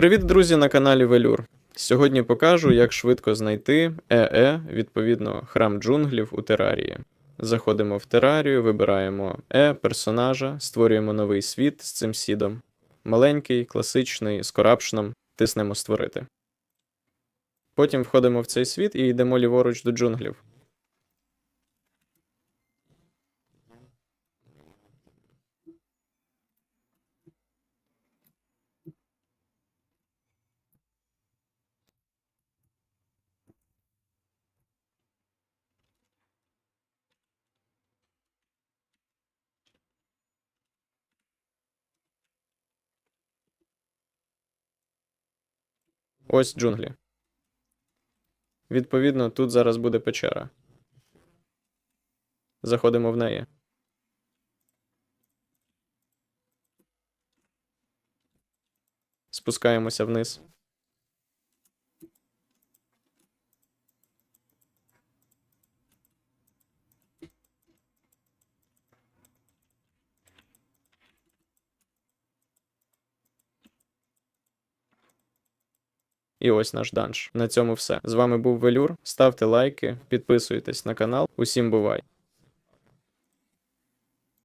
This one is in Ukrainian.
Привіт, друзі, на каналі Велюр. Сьогодні покажу, як швидко знайти ЕЕ, відповідно, храм джунглів у терарії. Заходимо в терарію, вибираємо Е, персонажа, створюємо новий світ з цим сідом. Маленький, класичний, з корапшном, тиснемо створити. Потім входимо в цей світ і йдемо ліворуч до джунглів. Ось джунглі. Відповідно, тут зараз буде печера. Заходимо в неї. Спускаємося вниз. І ось наш данж. На цьому все. З вами був Велюр. Ставте лайки, підписуйтесь на канал. Усім бувай!